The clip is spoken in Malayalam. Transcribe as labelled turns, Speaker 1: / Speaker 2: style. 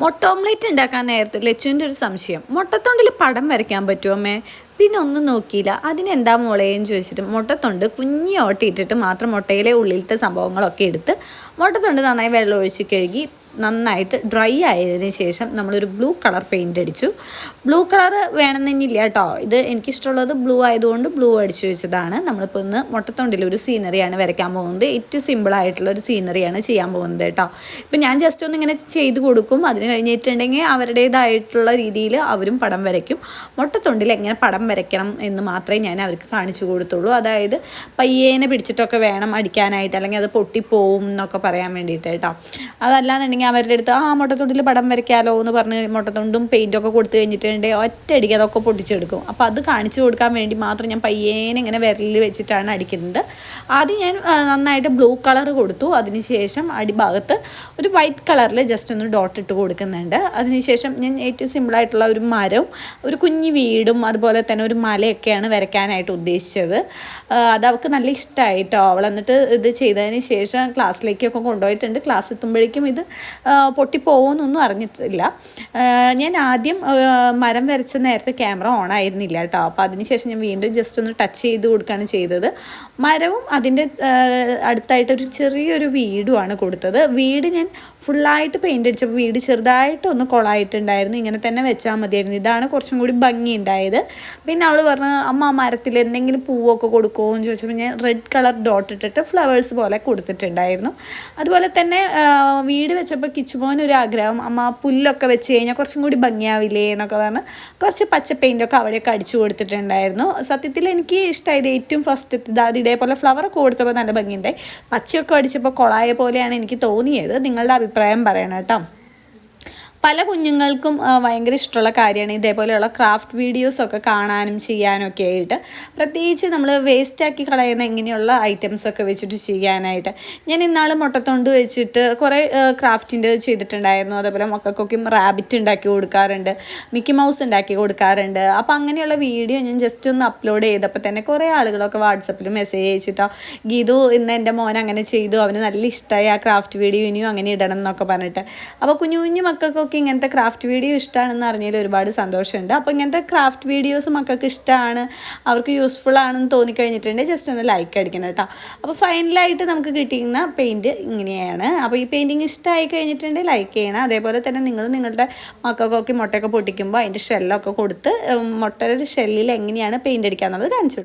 Speaker 1: മുട്ട ഓംലേറ്റ് ഉണ്ടാക്കാൻ നേരത്തെ ലച്ചുവിന്റെ ഒരു സംശയം. മുട്ടത്തൊണ്ടിൽ പടം വരയ്ക്കാൻ പറ്റുമോ അമ്മേ? പിന്നെ ഒന്നും നോക്കിയില്ല. അതിനെന്താ മുളയെന്ന് ചോദിച്ചിട്ട് മുട്ടത്തൊണ്ട് കുഞ്ഞി ഓട്ടിയിട്ടിട്ട് മാത്രം മുട്ടയിലെ ഉള്ളിലത്തെ സംഭവങ്ങളൊക്കെ എടുത്ത് മുട്ടത്തൊണ്ട് നന്നായി വെള്ളം ഒഴിച്ച് കഴുകി നന്നായിട്ട് ഡ്രൈ ആയതിനു ശേഷം നമ്മളൊരു ബ്ലൂ കളർ പെയിന്റ് അടിച്ചു. ബ്ലൂ കളർ വേണമെന്നില്ല കേട്ടോ ഇത് എനിക്കിഷ്ടമുള്ളത് ബ്ലൂ ആയതുകൊണ്ട് ബ്ലൂ അടിച്ചു വെച്ചതാണ്. നമ്മളിപ്പോൾ ഇന്ന് മുട്ടത്തൊണ്ടിൽ ഒരു സീനറിയാണ് വരയ്ക്കാൻ പോകുന്നത്. ഏറ്റവും സിമ്പിൾ ആയിട്ടുള്ള ഒരു സീനറിയാണ് ചെയ്യാൻ പോകുന്നത് കേട്ടോ ഇപ്പം ഞാൻ ജസ്റ്റ് ഒന്ന് ഇങ്ങനെ ചെയ്ത് കൊടുക്കും. അതിന് കഴിഞ്ഞിട്ടുണ്ടെങ്കിൽ അവരുടേതായിട്ടുള്ള രീതിയിൽ അവരും പടം വരയ്ക്കും. മുട്ടത്തൊണ്ടിൽ എങ്ങനെ പടം വരയ്ക്കണം എന്ന് മാത്രമേ ഞാൻ അവർക്ക് കാണിച്ചു കൊടുത്തുള്ളൂ. അതായത് പയ്യേനെ പിടിച്ചിട്ടൊക്കെ വേണം അടിക്കാനായിട്ട്. അല്ലെങ്കിൽ അത് പൊട്ടിപ്പോവും എന്നൊക്കെ പറയാൻ വേണ്ടിയിട്ട് കേട്ടോ അതല്ലാന്നുണ്ടെങ്കിൽ അവരുടെ അടുത്ത് ആ മുട്ടത്തൊണ്ടിൽ പടം വരയ്ക്കാലോ എന്ന് പറഞ്ഞ് മുട്ടത്തൊണ്ടും പെയിന്റൊക്കെ കൊടുത്തു കഴിഞ്ഞിട്ടുണ്ടെങ്കിൽ ഒറ്റയടിക്ക് അതൊക്കെ പൊട്ടിച്ചെടുക്കും. അപ്പോൾ അത് കാണിച്ചു കൊടുക്കാൻ വേണ്ടി മാത്രം ഞാൻ പയ്യേനെ ഇങ്ങനെ വിരലിൽ വെച്ചിട്ടാണ് അടിക്കുന്നത്. ആദ്യം ഞാൻ നന്നായിട്ട് ബ്ലൂ കളർ കൊടുത്തു. അതിനുശേഷം അടിഭാഗത്ത് ഒരു വൈറ്റ് കളറിൽ ജസ്റ്റ് ഒന്ന് ഡോട്ട് ഇട്ട് കൊടുക്കുന്നുണ്ട്. അതിനുശേഷം ഞാൻ ഏറ്റവും സിമ്പിളായിട്ടുള്ള ഒരു മരവും ഒരു കുഞ്ഞു വീടും അതുപോലെ തന്നെ ഒരു മലയൊക്കെയാണ് വരയ്ക്കാനായിട്ട് ഉദ്ദേശിച്ചത്. അത് അവൾക്ക് നല്ല ഇഷ്ടമായിട്ടോ അവൾ എന്നിട്ട് ഇത് ചെയ്തതിന് ശേഷം ക്ലാസ്സിലേക്കൊക്കെ കൊണ്ടുപോയിട്ടുണ്ട്. ക്ലാസ് എത്തുമ്പോഴേക്കും ഇത് പൊട്ടിപ്പോകുമെന്നൊന്നും അറിഞ്ഞിട്ടില്ല. ഞാൻ ആദ്യം മരം വരച്ച നേരത്തെ ക്യാമറ ഓൺ ആയിരുന്നില്ല കേട്ടോ. അപ്പോൾ അതിനുശേഷം ഞാൻ വീണ്ടും ജസ്റ്റ് ഒന്ന് ടച്ച് ചെയ്ത് കൊടുക്കുകയാണ് ചെയ്തത്. മരവും അതിന്റെ അടുത്തായിട്ടൊരു ചെറിയൊരു വീടുമാണ് കൊടുത്തത്. വീട് ഞാൻ ഫുള്ളായിട്ട് പെയിന്റ് അടിച്ചപ്പോൾ വീട് ചെറുതായിട്ടൊന്ന് കൊളായിട്ടുണ്ടായിരുന്നു. ഇങ്ങനെ തന്നെ വെച്ചാൽ മതിയായിരുന്നു. ഇതാണ് കുറച്ചും കൂടി ഭംഗി ഉണ്ടായത്. പിന്നെ അവൾ പറഞ്ഞു അമ്മ മരത്തിൽ എന്തെങ്കിലും പൂവൊക്കെ കൊടുക്കുമോ എന്ന് ചോദിച്ചപ്പോൾ ഞാൻ റെഡ് കളർ ഡോട്ട് ഇട്ടിട്ട് ഫ്ലവേഴ്സ് പോലെ കൊടുത്തിട്ടുണ്ടായിരുന്നു. അതുപോലെ തന്നെ വീട് വീട് വെച്ചപ്പോൾ ഒരു ആഗ്രഹം അമ്മ പുല്ലൊക്കെ വെച്ച് കഴിഞ്ഞാൽ കുറച്ചും കൂടി ഭംഗിയാവില്ലേ? എന്നൊക്കെ പറഞ്ഞ് കുറച്ച് പച്ച പെയിന്റൊക്കെ അവിടെയൊക്കെ അടിച്ചു കൊടുത്തിട്ടുണ്ടായിരുന്നു. സത്യത്തിൽ എനിക്ക് ഇഷ്ടമായത് ഏറ്റവും ഫസ്റ്റ് അത് ഇതേപോലെ ഫ്ലവറൊക്കെ കൊടുത്തപ്പോൾ നല്ല ഭംഗിയുണ്ടായി. പച്ചയൊക്കെ അടിച്ചപ്പോൾ കൊളായ പോലെയാണ് എനിക്ക് തോന്നിയത്. നിങ്ങളുടെ അഭിപ്രായം പറയണം കേട്ടോ. പല കുഞ്ഞുങ്ങൾക്കും ഭയങ്കര ഇഷ്ടമുള്ള കാര്യമാണ്. ഇതേപോലെയുള്ള ക്രാഫ്റ്റ് വീഡിയോസൊക്കെ കാണാനും ചെയ്യാനൊക്കെ ആയിട്ട് പ്രത്യേകിച്ച് നമ്മൾ വേസ്റ്റാക്കി കളയുന്ന ഇങ്ങനെയുള്ള ഐറ്റംസ് ഒക്കെ വെച്ചിട്ട് ചെയ്യാനായിട്ട്. ഞാൻ ഇന്നാൾ മുട്ടത്തൊണ്ട് വെച്ചിട്ട് കുറേ ക്രാഫ്റ്റിന്റെ ചെയ്തിട്ടുണ്ടായിരുന്നു. അതേപോലെ മക്കൾക്കൊക്കെ റാബിറ്റ് ഉണ്ടാക്കി കൊടുക്കാറുണ്ട് മിക്കി മൗസ് ഉണ്ടാക്കി കൊടുക്കാറുണ്ട്. അപ്പോൾ അങ്ങനെയുള്ള വീഡിയോ ഞാൻ ജസ്റ്റ് ഒന്ന് അപ്ലോഡ് ചെയ്തപ്പോൾ തന്നെ കുറേ ആളുകളൊക്കെ വാട്സപ്പിൽ മെസ്സേജ് അയച്ചിട്ടോ ഗീതു ഇന്ന് എന്റെ മോൻ അങ്ങനെ ചെയ്തു അവന് നല്ല ഇഷ്ടമായി ആ ക്രാഫ്റ്റ് വീഡിയോ ഇനിയും അങ്ങനെ ഇടണം എന്നൊക്കെ പറഞ്ഞിട്ട്. അപ്പോൾ കുഞ്ഞു കുഞ്ഞു മക്കൾക്കൊക്കെ ഇങ്ങനത്തെ ക്രാഫ്റ്റ് വീഡിയോ ഇഷ്ടമാണെന്ന് അറിഞ്ഞതിൽ ഒരുപാട് സന്തോഷമുണ്ട്. അപ്പോൾ ഇങ്ങനത്തെ ക്രാഫ്റ്റ് വീഡിയോസ് മക്കൾക്ക് ഇഷ്ടമാണ് അവർക്ക് യൂസ്ഫുൾ ആണെന്ന് തോന്നിക്കഴിഞ്ഞിട്ടുണ്ടെങ്കിൽ ജസ്റ്റ് ഒന്ന് ലൈക്ക് അടിക്കണം കേട്ടോ. അപ്പോൾ ഫൈനലായിട്ട് നമുക്ക് കിട്ടിയിരുന്ന പെയിന്റ് ഇങ്ങനെയാണ്. അപ്പോൾ ഈ പെയിന്റിങ് ഇഷ്ടമായി കഴിഞ്ഞിട്ടുണ്ടെങ്കിൽ ലൈക്ക് ചെയ്യണം. അതേപോലെ തന്നെ നിങ്ങൾ നിങ്ങളുടെ മക്കൾക്കൊക്കെ മുട്ടയൊക്കെ പൊട്ടിക്കുമ്പോൾ അതിന്റെ ഷെല്ലൊക്കെ കൊടുത്ത് മുട്ടയുടെ ഷെല്ലിൽ എങ്ങനെയാണ് പെയിന്റ് അടിക്കാമെന്നുള്ളത് കാണിച്ചു കൊടുക്കുക.